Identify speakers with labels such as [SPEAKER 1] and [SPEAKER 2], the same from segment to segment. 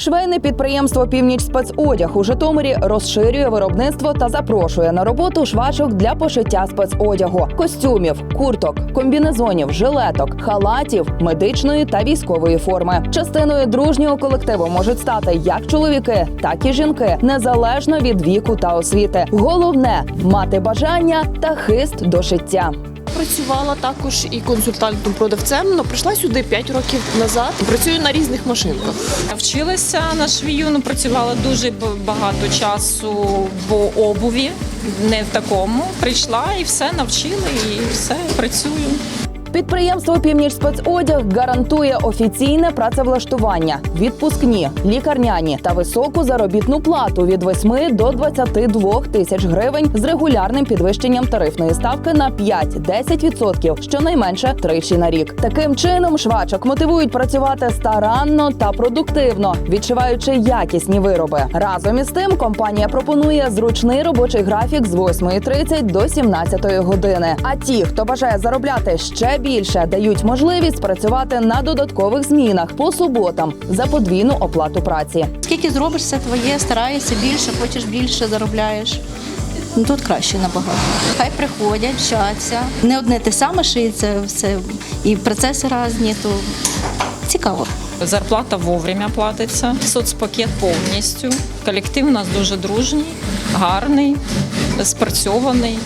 [SPEAKER 1] Швейне підприємство Північ спецодяг у Житомирі розширює виробництво та запрошує на роботу швачок для пошиття спецодягу, костюмів, курток, комбінезонів, жилеток, халатів, медичної та військової форми. Частиною дружнього колективу можуть стати як чоловіки, так і жінки, незалежно від віку та освіти. Головне мати бажання та хист до шиття.
[SPEAKER 2] Працювала також і консультантом-продавцем, але прийшла сюди 5 років назад. Працюю на різних машинках.
[SPEAKER 3] Вчилася на швію, ну, працювала дуже багато часу в обуві, не в такому. Прийшла і все навчили, і все працюю.
[SPEAKER 1] Підприємство Північ спецодяг гарантує офіційне працевлаштування, відпускні, лікарняні та високу заробітну плату від 8 до 22 тисяч гривень з регулярним підвищенням тарифної ставки на 5-10%, щонайменше тричі на рік. Таким чином швачок мотивують працювати старанно та продуктивно, відшиваючи якісні вироби. Разом із тим компанія пропонує зручний робочий графік з 8.30 до 17 години. А ті, хто бажає заробляти ще більше, дають можливість працювати на додаткових змінах по суботам за подвійну оплату праці.
[SPEAKER 4] Скільки зробиш, все твоє, стараєшся більше, хочеш більше, заробляєш. Ну, Тут краще набагато. Хай приходять, вчаться. Не одне те саме шиється, все, і процеси різні, то цікаво.
[SPEAKER 3] Зарплата вовремя платиться, соцпакет повністю. Колектив у нас дуже дружній, гарний, спрацьований.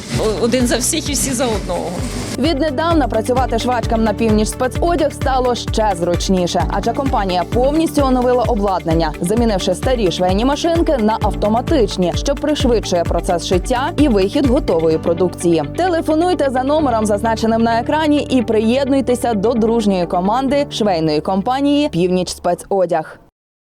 [SPEAKER 3] Один за всіх і всі за одного.
[SPEAKER 1] Віднедавна працювати швачкам на північ спецодяг стало ще зручніше, адже компанія повністю оновила обладнання, замінивши старі швейні машинки на автоматичні, що пришвидшує процес шиття і вихід готової продукції. Телефонуйте за номером, зазначеним на екрані, і приєднуйтеся до дружньої команди швейної компанії Північ спецодяг.